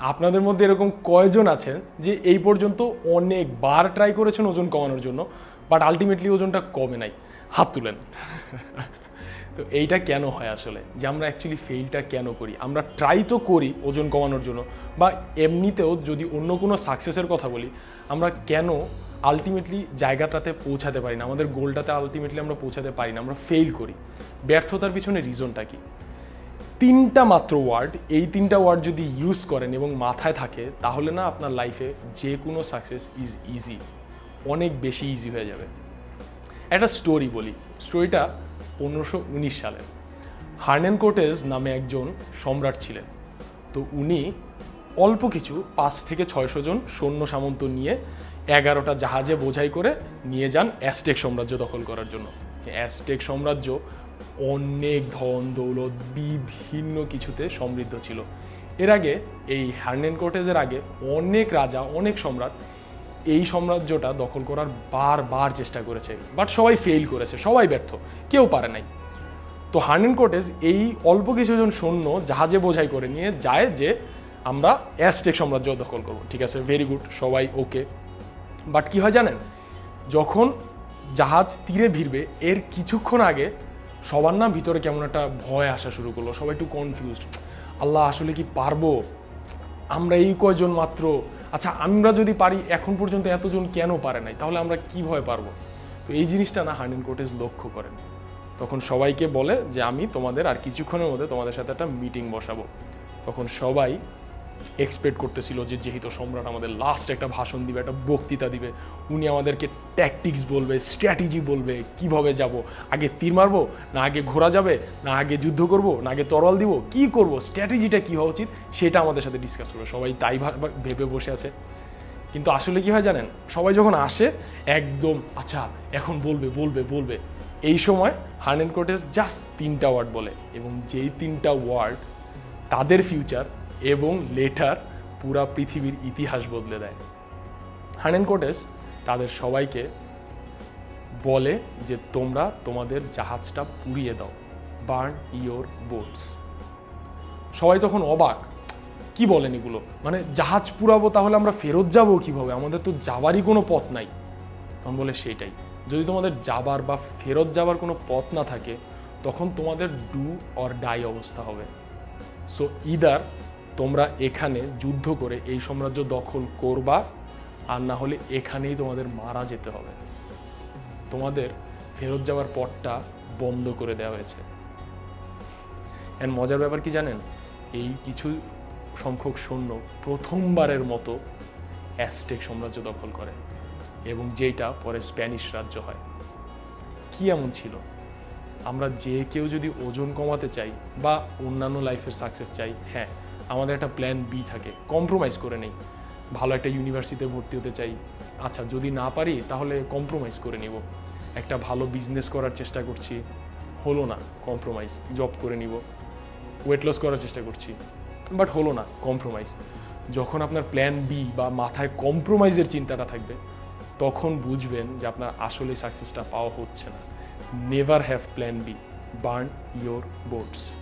আপনাদের মধ্যে এরকম কয়জন আছেন যে এই পর্যন্ত অনেকবার ট্রাই করেছেন ওজন কমানোর জন্য বাট আলটিমেটলি ওজনটা কমে নাই। হাত তুলেন। তো এইটা কেন হয় আসলে? যে আমরা অ্যাকচুয়ালি ফেইলটা কেন করি? আমরা ট্রাই তো করি ওজন কমানোর জন্য, বা এমনিতেও যদি অন্য কোনো সাকসেসের কথা বলি, আমরা কেন আলটিমেটলি জায়গাটাতে পৌঁছাতে পারি না? আমাদের গোলটাতে আলটিমেটলি আমরা পৌঁছাতে পারি না, আমরা ফেল করি। ব্যর্থতার পিছনে রিজনটা কি? তিনটা মাত্র ওয়ার্ড এই তিনটা ওয়ার্ড যদি ইউজ করেন এবং মাথায় থাকে, তাহলে না আপনার লাইফে যে কোনো সাকসেস ইজ ইজি অনেক বেশি ইজি হয়ে যাবে। একটা স্টোরি বলি। স্টোরিটা পনেরোশো উনিশ সালের। হার্নেন কোটেজ নামে একজন সম্রাট ছিলেন। তো উনি অল্প কিছু পাঁচ থেকে ছয়শো জন সৈন্য সামন্ত নিয়ে এগারোটা জাহাজে বোঝাই করে নিয়ে যান অ্যাস্টেক সাম্রাজ্য দখল করার জন্য। অ্যাস্টেক সাম্রাজ্য অনেক ধন দৌলত বিভিন্ন কিছুতে সমৃদ্ধ ছিল। এর আগে, এই হার্নেন কোটেজের আগে অনেক রাজা, অনেক সম্রাট এই সাম্রাজ্যটা দখল করার বারবার চেষ্টা করেছে। বাট সবাই ফেল করেছে, সবাই ব্যর্থ, কেউ পারে নাই। তো হার্নেন কোটেজ এই অল্প কিছুজন সৈন্য জাহাজে বোঝাই করে নিয়ে যায় যে আমরা অ্যাস্টেক সাম্রাজ্য দখল করব। ঠিক আছে ভেরি গুড সবাই ওকে বাট কি হয় জানেন? যখন জাহাজ তীরে ভিড়বে, এর কিছুক্ষণ আগে সবার না ভিতরে কেমন একটা ভয় আসা শুরু করল, সবাই একটু কনফিউজড আল্লাহ, আসলে কি পারব? আমরা এই কয়জন মাত্র? আচ্ছা আমরা যদি পারি, এখন পর্যন্ত এতজন কেন পারে নাই? তাহলে আমরা কীভাবে পারব? তো এই জিনিসটা না হার্নিন কোটেজ লক্ষ্য করেন। তখন সবাইকে বলে যে, আমি তোমাদের আর কিছুক্ষণের মধ্যে তোমাদের সাথে একটা মিটিং বসাবো। তখন সবাই এক্সপেক্ট করতেছিল যে যেহেতু সম্রাট আমাদের লাস্ট একটা ভাষণ দিবে, একটা বক্তৃতা দিবে। উনি আমাদেরকে ট্যাকটিক্স বলবে স্ট্র্যাটেজি বলবে, কীভাবে যাব, আগে তীর মারবো, না আগে ঘোরা যাবে, না আগে যুদ্ধ করব, না আগে তরল দিব, কি করব স্ট্র্যাটেজিটা কী হওয়া উচিত, সেটা আমাদের সাথে ডিসকাস করবে। সবাই তাই ভেবে বসে আছে। কিন্তু আসলে কি হয় জানেন, সবাই যখন আসে, একদম আচ্ছা এখন বলবে বলবে বলবে। এই সময় হার্নেন কোটেস জাস্ট তিনটা ওয়ার্ড বলে এবং যেই তিনটা ওয়ার্ড তাদের ফিউচার এবং লেটার পুরা পৃথিবীর ইতিহাস বদলে দেয়। হার্নেন কোটেস তাদের সবাইকে বলে যে, তোমরা তোমাদের জাহাজটা পুড়িয়ে দাও, বার্ন ইয়োর বোটস। সবাই তখন অবাক, কি বলেন এগুলো? মানে জাহাজ পুরাবো তাহলে আমরা ফেরত যাব কীভাবে? আমাদের তো যাবারই কোনো পথ নাই। তখন বলে সেটাই যদি তোমাদের যাবার বা ফেরত যাবার কোনো পথ না থাকে, তখন তোমাদের ডু অর ডাই অবস্থা হবে। সো ইদার তোমরা এখানে যুদ্ধ করে এই সাম্রাজ্য দখল করবা, আর না হলে এখানেই তোমাদের মারা যেতে হবে। তোমাদের ফেরত যাওয়ার পথটা বন্ধ করে দেওয়া হয়েছে। এন্ড মজার ব্যাপার কি জানেন? এই কিছু সংখ্যক সৈন্য প্রথমবারের মতো অ্যাস্টেক সাম্রাজ্য দখল করে, এবং যেটা পরে স্প্যানিশ রাজ্য হয়। কি এমন ছিল? আমরা যে কেউ যদি ওজন কমাতে চাই বা অন্যান্য লাইফের সাকসেস চাই হ্যাঁ আমাদের একটা প্ল্যান বি থাকে। কম্প্রোমাইজ করে নেই। ভালো একটা ইউনিভার্সিটিতে ভর্তি হতে চাই। আচ্ছা যদি না পারি, তাহলে কম্প্রোমাইজ করে নিব। একটা ভালো বিজনেস করার চেষ্টা করছি। হলো না কম্প্রোমাইজ জব করে নিব। ওয়েট লস করার চেষ্টা করছি। বাট হলো না কম্প্রোমাইজ যখন আপনার প্ল্যান বি বা মাথায় কম্প্রোমাইজের চিন্তাটা থাকবে, তখন বুঝবেন যে আপনার আসলে সাকসেসটা পাওয়া হচ্ছে না। Never have plan B burn your boats